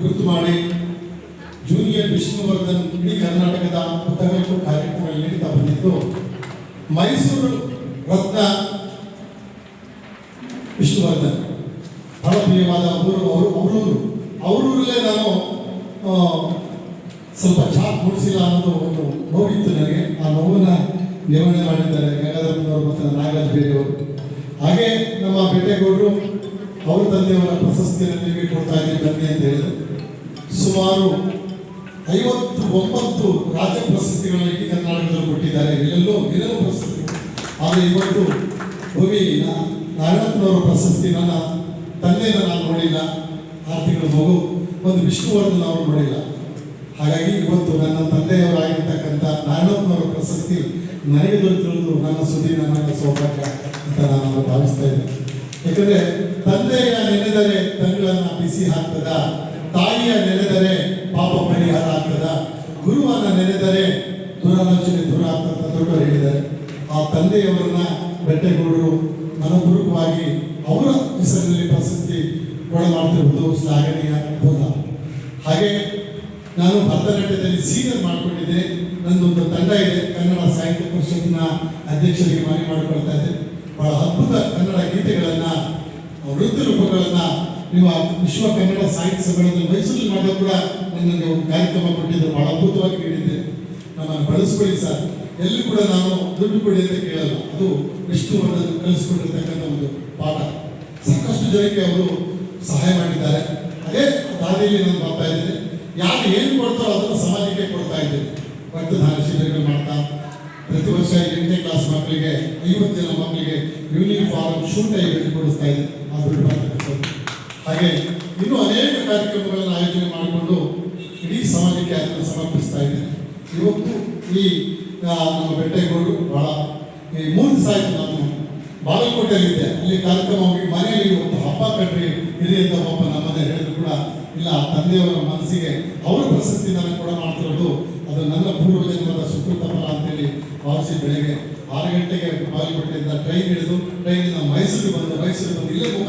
ಗುರುತು ಮಾಡಿ ಜೂನಿಯರ್ ವಿಷ್ಣುವರ್ಧನ್ ಇಡೀ ಕರ್ನಾಟಕದ ಉದ್ದಗಲಕ್ಕೂ ಕಾರ್ಯಕ್ರಮ ನೀಡುತ್ತಾ ಬಂದಿದ್ದು, ಮೈಸೂರು ರತ್ನ ವಿಷ್ಣುವರ್ಧನ್. ಬಹಳ ಪ್ರಿಯವಾದ ಊರು, ಅವರು, ಅವರೂರು, ಅವರೂರಲ್ಲೇ ನಾನು ಸ್ವಲ್ಪ ಚಾಪ್ ಮೂಡಿಸಿಲ್ಲ ಅನ್ನೋದು ಒಂದು ನೋವಿತ್ತು ನನಗೆ. ಆ ನೋವನ್ನ ನಿರ್ವಹಣೆ ಮಾಡಿದ್ದಾರೆ ಗಂಗಾಧರಪ್ಪನವರು ಮತ್ತು ನಾಗರಾಜ್ ಬೇರೆಯವರು. ಹಾಗೆ ನಮ್ಮ ಬೇಟೆಗೌಡರು ಅವ್ರ ತಂದೆಯವರ ಪ್ರಶಸ್ತಿಯನ್ನು ನಿಮಗೆ ಕೊಡ್ತಾ ಇದ್ದೀವಿ ಬನ್ನಿ ಅಂತ ಹೇಳಿದ್ರು. ಸುಮಾರು ಐವತ್ತು, ಒಂಬತ್ತು ರಾಜ್ಯ ಪ್ರಶಸ್ತಿಗಳನ್ನು ಇಡೀ ಕರ್ನಾಟಕದಲ್ಲಿ ಕೊಟ್ಟಿದ್ದಾರೆ. ಎಲ್ಲೆಲ್ಲೋ ಗೆಲುವು ಪ್ರಶಸ್ತಿ. ಆದರೆ ಇವತ್ತು ಭೂಮಿ ನಾರಾಯಣಪ್ಪನವರ ಪ್ರಶಸ್ತಿ ನನ್ನ ತಂದೆಯನ್ನು ನಾನು ನೋಡಿಲ್ಲ. ಆರು ತಿಂಗಳ ಮಗು ಒಂದು ವಿಷ್ಣುವರ್ಧನ್ ಅವರು ನೋಡಿಲ್ಲ. ಹಾಗಾಗಿ ಇವತ್ತು ನನ್ನ ತಂದೆಯವರಾಗಿರ್ತಕ್ಕಂಥ ನಾರಾಯಣಪ್ಪನವರ ಪ್ರಶಸ್ತಿ ನನಗೆ ದೊರೆತಿರುವುದು ನನ್ನ ಸುದ್ದಿ ನನ್ನ ಸೌಭಾಗ್ಯ ಅಂತ ನಾನು ಭಾವಿಸ್ತಾ ಇದ್ದೇನೆ. ಯಾಕಂದರೆ ತಂದೆಯ ನೆನೆದರೆ ತಂಗಳನ್ನ ಬಿಸಿ ಹಾಕ್ತದ? ತಾಯಿಯ ನೆನೆದರೆ ಪಾಪ ಪರಿಹಾರ ಆಗ್ತದ? ಗುರುವನ್ನ ನೆನೆದರೆ ದುರಾಲೋಚನೆ ದೂರ ಆಗ್ತದ ದೊಡ್ಡವರು ಹೇಳಿದ್ದಾರೆ. ಆ ತಂದೆಯವರನ್ನ ಬೆಟ್ಟೆಗೌಡರು ಮನಪೂರ್ವಕವಾಗಿ ಅವರ ಹೆಸರಿನಲ್ಲಿ ಪ್ರಶಸ್ತಿ ಕೊಡ ಮಾಡ್ತಿರುವುದು ಶ್ಲಾಘನೀಯ ಹೋದ. ಹಾಗೆ ನಾನು ಭರತನಾಟ್ಯದಲ್ಲಿ ಸೀನಿಯರ್ ಮಾಡಿಕೊಂಡಿದ್ದೆ. ನನ್ನೊಂದು ತಂಡ ಇದೆ, ಕನ್ನಡ ಸಾಹಿತ್ಯ ಪರಿಷತ್ನ ಅಧ್ಯಕ್ಷರಿಗೆ ಮನವಿ ಮಾಡಿಕೊಳ್ತಾ ಇದ್ದೆ. ಬಹಳ ಅದ್ಭುತ ಕನ್ನಡ ಗೀತೆಗಳನ್ನು, ವೃತ್ತಿ ರೂಪಗಳನ್ನ ನೀವು ವಿಶ್ವ ಕನ್ನಡ ಸಾಹಿತ್ಯ ಸಮ್ಮೇಳನದಲ್ಲಿ ಮೈಸೂರಲ್ಲಿ ಮಾಡಿದ ಕೂಡ ನನಗೆ ಒಂದು ಕಾರ್ಯಕ್ರಮ ಕೊಟ್ಟಿದ್ದು ಬಹಳ ಅದ್ಭುತವಾಗಿ ಕೇಳಿದ್ದೆ ನಮ್ಮನ್ನು ಬಳಸ್ಕೊಳ್ಳಿ ಸರ್. ಎಲ್ಲಿ ಕೂಡ ನಾನು ದುಡ್ಡು ಕೊಡಿ ಅಂತ ಕೇಳಲ್ಲ. ಅದು ವಿಷ್ಣುವರ್ಧನ್ ಕಲಿಸ್ಕೊಂಡಿರ್ತಕ್ಕಂಥ ಒಂದು ಪಾಠ. ಸಾಕಷ್ಟು ಜನಕ್ಕೆ ಅವರು ಸಹಾಯ ಮಾಡಿದ್ದಾರೆ. ಅದೇ ದಾರಿಯಲ್ಲಿ ನಾನು ಬರ್ತಾ ಇದ್ದೇನೆ. ಯಾರು ಏನು ಕೊಡ್ತಾರೋ ಅದನ್ನು ಸಮಾಜಕ್ಕೆ ಕೊಡ್ತಾ ಇದ್ದೇನೆ. ರಕ್ತದಾನ ಶಿಬಿರಗಳು ಮಾಡ್ತಾ, ಪ್ರತಿ ವರ್ಷ ಎಂಟನೇ ಕ್ಲಾಸ್ ಮಕ್ಕಳಿಗೆ, ಐವತ್ತು ಜನ ಮಕ್ಕಳಿಗೆ ಯೂನಿಫಾರ್ಮ್ ಶೂಟ್ ಟೈ ಕೊಡಿಸ್ತಾ ಇದೆ ಆ ದುಡ್ಡು ಹಾಗೆ ಇನ್ನೂ ಅನೇಕ ಕಾರ್ಯಕ್ರಮಗಳನ್ನು ಆಯೋಜನೆ ಮಾಡಿಕೊಂಡು ಇಡೀ ಸಮಾಜಕ್ಕೆ ಅದನ್ನು ಸಮರ್ಪಿಸ್ತಾ ಇದ್ದೇನೆ ಇವತ್ತು ಈ ನಮ್ಮ ಬೆಟ್ಟೆಗೌಡರು ಬಹಳ, ಈ ಮೂರು ದಿವಸ ಆಯಿತು ನಾನು ಬಾಗಲಕೋಟೆಯಲ್ಲಿದ್ದೆ. ಅಲ್ಲಿ ಕಾರ್ಯಕ್ರಮ ಹೋಗಿ ಮನೆಯಲ್ಲಿ ಒಂದು ಹಬ್ಬ ಕಟ್ಟಿ ಇರಿ ಅಂತ ಪಾಪ ನಮ್ಮದೇ ಹೇಳಿದ್ರು ಕೂಡ, ಇಲ್ಲ ತಂದೆಯವರ ಮನಸ್ಸಿಗೆ ಅವರ ಪ್ರಶಸ್ತಿ ನನಗೆ ಕೂಡ ಮಾಡ್ತಿರೋದು, ಅದು ನನ್ನ ಪೂರ್ವ ಜನ್ಮದ ಸುಕೃತ ಫಲ ಅಂತೇಳಿ ಭಾವಿಸಿ ಬೆಳಗ್ಗೆ ಆರು ಗಂಟೆಗೆ ಬಾಗಲಕೋಟೆಯಿಂದ ಟ್ರೈನ್ ಹಿಡಿದು ಟ್ರೈನಿಂದ ಮೈಸೂರಿಗೆ ಬಂದು ಮೈಸೂರಿಗೆ ಬಂದು ಇಲ್ಲೇ ಮುಖ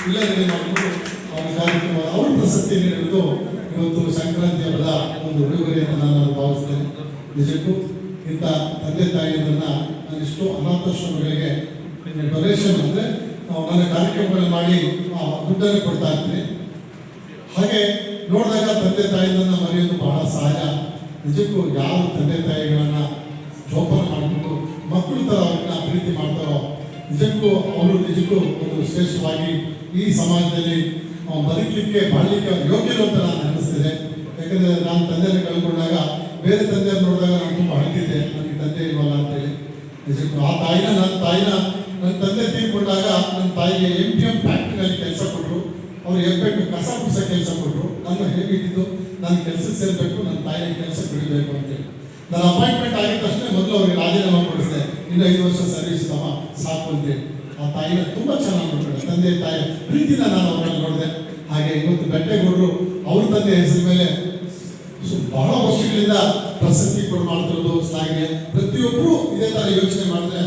ತೊಟ್ಟು ಇಲ್ಲೇ ರೆಡಿ ಮಾಡಿಕೊಂಡು ಅವರ ಕಾರ್ಯಕ್ರಮ ಅವ್ರ ಪ್ರಶಸ್ತಿ ನೀಡಿರೋದು ಇವತ್ತು ಸಂಕ್ರಾಂತಿ ಹಬ್ಬದ ಒಂದು ಉಡುಗೊರೆ ಅಂತ ನಾನು ಭಾವಿಸ್ತೇನೆ. ನಿಜಕ್ಕೂ ಇಂಥ ತಂದೆ ತಾಯಿಯನ್ನ ನಾನಿಷ್ಟು ಅನಾಥಾಶ್ರಮಗಳಿಗೆ ಡೊನೇಷನ್ ಅಂದರೆ ನನ್ನ ಕಾರ್ಯಕ್ರಮಗಳು ಮಾಡಿ ಆ, ದುಡ್ಡನ್ನು ಕೊಡ್ತಾ ಇರ್ತೀನಿ. ಹಾಗೆ ನೋಡಿದಾಗ ತಂದೆ ತಾಯಿಯನ್ನ ಮರೆಯೋದು ಬಹಳ ಸಹಜ. ನಿಜಕ್ಕೂ ಯಾವ ತಂದೆ ತಾಯಿಗಳನ್ನು ಜೋಪಾನ ಮಾಡಿಕೊಂಡು ಮಕ್ಕಳು ಥರ ಅವ್ರನ್ನ ಪ್ರೀತಿ ಮಾಡ್ತಾರೋ ನಿಜಕ್ಕೂ ಅವರು ನಿಜಕ್ಕೂ ಒಂದು ಶ್ರೇಷ್ಠವಾಗಿ ಈ ಸಮಾಜದಲ್ಲಿ ಬದುಕಲಿಕ್ಕೆ, ಬಾಳಲಿಕ್ಕೆ ಯೋಗ್ಯರು ಅಂತ ನಾನು ಅನ್ನಿಸ್ತಿದೆ ಯಾಕಂದ್ರೆ ನಾನು ತಂದೆಯನ್ನು ಕಳ್ಕೊಂಡಾಗ, ಬೇರೆ ತಂದೆಯನ್ನು ನೋಡಿದಾಗ ನಾನು ತುಂಬ ಅಳ್ತಿದ್ದೆ ನನಗೆ ತಂದೆ ಇಲ್ವಲ್ಲ ಅಂತೇಳಿ. ನಿಜಕ್ಕೂ ಆ ತಾಯಿನ ನನ್ನ ತಾಯಿನ, ನನ್ನ ತಂದೆ ತೀರ್ಕೊಂಡಾಗ ನನ್ನ ತಾಯಿಗೆ ಎಂ ಪಿ ಎಂ ಫ್ಯಾಕ್ಟ್ರಿನಲ್ಲಿ ಕೆಲಸ ಕೊಟ್ಟರು ಅವ್ರು ಪೆಟ್ಟು ಕಸ ಕುಸ ಕೆಲಸ ಕೊಟ್ಟರು ನನ್ನ ಹೇಗಿದ್ದು ನನ್ನ ಕೆಲಸ ಸೇರಬೇಕು ನನ್ನ ತಾಯಿಗೆ ಕೆಲಸ ಬಿಡಬೇಕು ಅಂತೇಳಿ. ನನ್ನ ಅಪಾಯಿಂಟ್ಮೆಂಟ್ ಆಗಿದ ತಕ್ಷಣ ಮೊದಲು ಅವ್ರಿಗೆ ರಾಜೀನಾಮೆ ಕೊಡಿಸಿದೆ ಇನ್ನು ಐದು ವರ್ಷ ಸರ್ವಿಸ್ ತಮ್ಮ ಸಾಕು ಅಂತೇಳಿ ಆ ತಾಯಿನ ತುಂಬ ಚೆನ್ನಾಗಿ ನೋಡ್ತಾರೆ ತಂದೆ ತಾಯಿ, ಪ್ರೀತಿನ ನಾನು ಅವ್ರನ್ನ ನೋಡಿದೆ. ಹಾಗೆ ಇವತ್ತು ಬೆಟ್ಟೆಗೌಡರು ಅವ್ರ ತಂದೆ ಹೆಸರು ಮೇಲೆ ಬಹಳ ವರ್ಷಗಳಿಂದ ಪ್ರಸಕ್ತಿ ಕೊಡು ಮಾಡ್ತಿರೋದು ಸಾಗಿದೆ. ಪ್ರತಿಯೊಬ್ಬರು ಇದೇ ತರ ಯೋಚನೆ ಮಾಡಿದ್ರೆ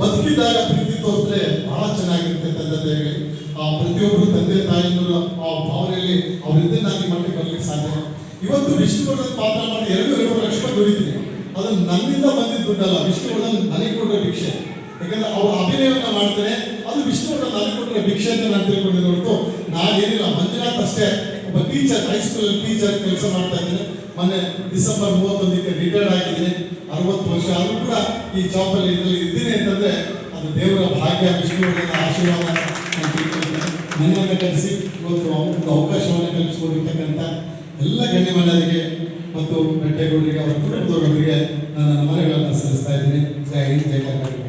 ಬದುಕಿದಾಗ ಪ್ರೀತಿ ತೋರಿದ್ರೆ ಬಹಳ ಚೆನ್ನಾಗಿರುತ್ತೆ ತಂದೆ ತಾಯಿಗಳಿಗೆ. ಆ ಪ್ರತಿಯೊಬ್ಬರು ತಂದೆ ತಾಯಿಯವರು ಆ ಭಾವನೆಯಲ್ಲಿ ಅವರಿದ್ದನ್ನಾಗಿ ಮಟ್ಟಿಗೆ ಬರಲಿಕ್ಕೆ ಸಾಧ್ಯ ಇವತ್ತು ವಿಷ್ಣುವರ್ಧನ್ ಪಾತ್ರ ಮಾಡಿ ಎರಡು ಎರಡು ಲಕ್ಷ ದುಡಿತೀನಿ ಅದು ನನ್ನಿಂದ ಬಂದಿದ್ದ ದುಡ್ಡಲ್ಲ, ವಿಷ್ಣುವರ್ಧನ್ ನನಗೆ ಕೊಟ್ಟರೆ ಭಿಕ್ಷೆ. ಯಾಕಂದ್ರೆ ಅವರು ಅಭಿನಯವನ್ನ ಮಾಡ್ತಾರೆ, ಅದು ವಿಷ್ಣುವರ್ಧನ್ ನನಗೆ ಕೊಟ್ಟರೆ ಭಿಕ್ಷೆ ಅಂತ ನಾನು ತಿಳ್ಕೊಂಡಿದ್ದೆ ಹೊರತು ನಾನೇನಿಲ್ಲ. ಮಂಜುನಾಥ್ ಅಷ್ಟೇ, ಒಬ್ಬ ಟೀಚರ್ ಹೈಸ್ಕೂಲಲ್ಲಿ ಟೀಚರ್ ಕೆಲಸ ಮಾಡ್ತಾ ಇದ್ದೀನಿ. ಮೊನ್ನೆ ಡಿಸೆಂಬರ್ ಮೂವತ್ತೊಂದಕ್ಕೆ ರಿಟೈರ್ಡ್ ಆಗಿದ್ದೀನಿ. ಅರವತ್ತು ವರ್ಷ ಆದರೂ ಕೂಡ ಈ ಜಾಬಲ್ಲಿ ಇದರಲ್ಲಿ ಇದ್ದೀನಿ ಅಂತಂದ್ರೆ ಅದು ದೇವರ ಭಾಗ್ಯ, ವಿಷ್ಣುವರ್ಧನ ಆಶೀರ್ವಾದ ನಾನು ತಿಳ್ಕೊಳ್ತೇನೆ. ನನ್ನನ್ನು ಕಲಿಸಿ ಇವತ್ತು ಒಂದು ಅವಕಾಶವನ್ನು ಕಲ್ಪಿಸಿಕೊಂಡಿರ್ತಕ್ಕಂಥ ಎಲ್ಲ ಗಣ್ಯಮಾನ್ಯರಿಗೆ ಮತ್ತು ಬೆಟ್ಟೆಗೌಡರಿಗೆ ಅವರ ಕುಟುಂಬದವರಿಗೆ ನನ್ನ ನಮನಗಳನ್ನು ಸಲ್ಲಿಸ್ತಾ ಇದ್ದೀನಿ. ಜೈ ಹಿಂದ್ ಜೈ ಕರ್ನಾಟಕ